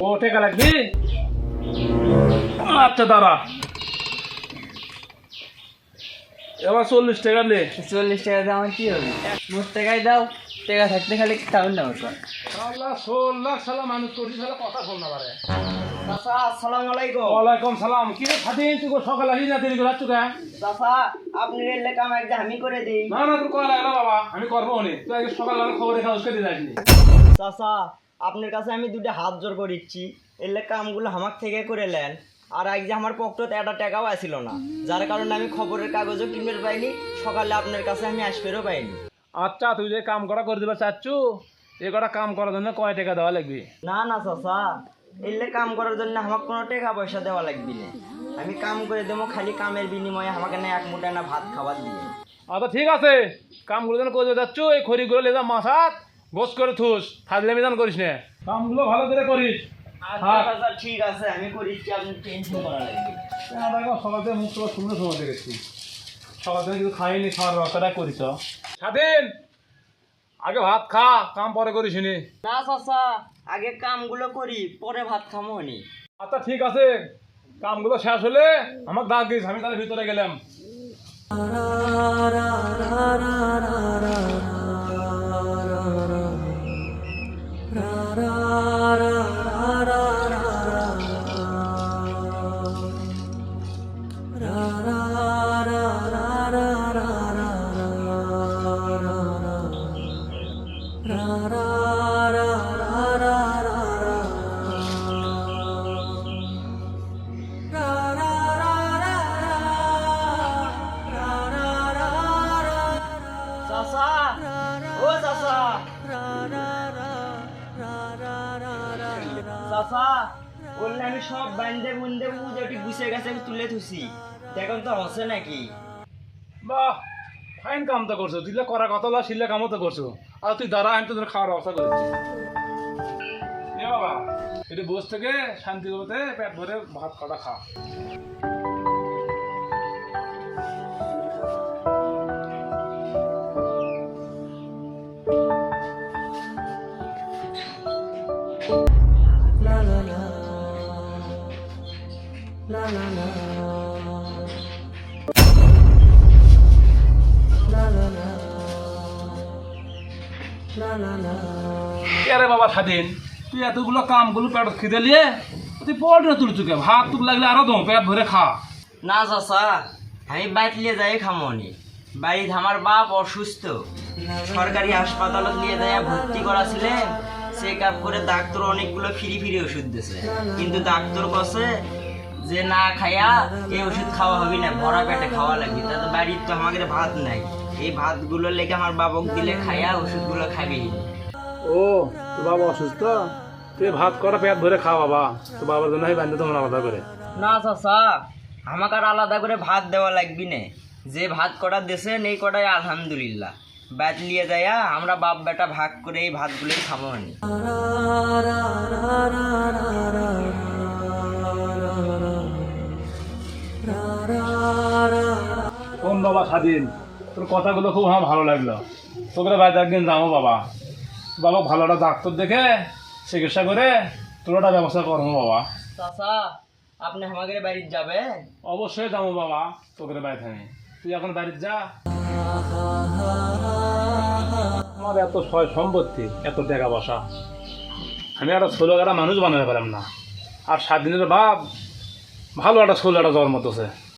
ও টেকা লাগবি আচ্ছা এবার চল্লিশ টাকা নে চল্লিশ টাকা দাম কি হবে মোট টাকায় দাও টাকা থাকতে খালি টাউন দাও তো সালা ষোল লাখ সালা মানুষ করছি সালা কথা শোন না পারে চাচা আসসালামু আলাইকুম। ওয়ালাইকুম সালাম। কি রে খাদিন তুই সকাল আসি না দেরি করে চুকা চাচা আপনি রেলে কাম একদম আমি করে দিই। না না তোর করা না বাবা আমি করব নি। তুই আগে সকালবেলা খবর রেখা উসকে দিয়ে যাসনি চাচা আপনার কাছে আমি দুটো হাত জোর করে করিচ্ছি এলে কামগুলো আমার থেকে করে নেন। আর এক যে আমার পকেটে একটা টাকাও আসিল না যার কারণে আমি খবরের কাগজও কিনতে পাইনি সকালে আপনার কাছে আমি আসবেরও পাইনি। আচ্ছা তুই যে কাম করা করে দিবা চাচ্ছু এ কটা কাম করার জন্য কয় টাকা দেওয়া লাগবে? না না চাচা এলে কাম করার জন্য আমার কোনো টাকা পয়সা দেওয়া লাগবে না। আমি কাম করে দেবো খালি কামের বিনিময়ে আমাকে না এক মুঠা না ভাত খাবার দিয়ে। আচ্ছা ঠিক আছে। কামগুলো যেন করে যাচ্ছু এই খড়িগুলো লেজা মাসাত গোস করে থুস ফাজলে মিজান করিস না। কামগুলো ভালো করে করিস। আচ্ছা। ঠিক আছে আমি করিচ্ছি আপনি টেনশন করা লাগবে। সকাল মুখ তোমার শুকনো সময় দেখেছি। সকাল থেকে কিছু খাইনি খাওয়ার ব্যবস্থাটা করিস স্বাধীন আগে ভাত খা কাম পরে করিস নি। না চাচা আগে কামগুলো করি পরে ভাত খামো নি। আচ্ছা ঠিক আছে। কামগুলো শেষ হলে আমার ডাক দিস আমি তাহলে ভিতরে গেলাম। চাচা ও চাচা চাচা বললে আমি সব বান্ধে বুন্দে পুজোটি গুছিয়ে গেছে আমি তুলে থুছি দেখুন তো হসে নাকি। বাহ ফাইন কাম তো করছ তুই করা কথা বলা শিল্লে কামও তো করছ। আর তুই দাঁড়া আমি তো তোর খাওয়ার ব্যবস্থা করেছি বাবা এটা বস থেকে শান্তি করতে পেট ভরে ভাত কটা খা। আরে বাবা স্বাধীন? তুই এতগুলো কামগুলো পেট খিদে নিয়ে তুই পড় না তুলছু কে ভাত তুক লাগলে আরও দম পেট ভরে খা। না চাচা আমি বাইক নিয়ে যাই খামনি। বাড়িতে আমার বাপ অসুস্থ। সরকারি হাসপাতালত নিয়ে যাই ভর্তি করা ছিলেন চেক আপ করে ডাক্তার অনেকগুলো ফ্রি ফ্রি ওষুধ দিছে। কিন্তু ডাক্তার কছে যে না খাইয়া এই ওষুধ খাওয়া হবে না ভরা পেটে খাওয়া লাগবে। তাতে বাড়ির তো আমাদের ভাত নাই। এই ভাতগুলো লেগে আমার বাবক দিলে খাইয়া ওষুধগুলো খাবি। ও তো বাবা অসুস্থ? তুই ভাত করা পেট ভরে খা বাবা। তো বাবার জন্য বান্ধব তোমার আলাদা করে। না চাচা আমাকে আর আলাদা করে ভাত দেওয়া লাগবি না। যে ভাত কটা দেশে নেই কটাই আলহামদুলিল্লাহ। ব্যাট নিয়ে যাইয়া আমরা বাপ বেটা ভাগ করে এই ভাতগুলোই খাব কোন বাবা স্বাধীন তোর কথাগুলো খুব আমার ভালো লাগল। তোকে বাড়িতে একদিন যাব বাবা। বাবা ভালো একটা ডাক্তার দেখে চিকিৎসা করে তোর একটা ব্যবস্থা করব বাবা। চাচা আপনি আমাদের বাড়িতে যাবে অবশ্যই যাব বাবা তোকে বাড়িতে আমি। তুই এখন বাড়িতে যা। আমার এত সয় সম্পত্তি, এত টাকা বসা আমি একটা ষোলো মানুষ বানাতে পারলাম না। আর সাত দিনের বাপ, ভালো একটা ষোলো একটা জন্ম তোছে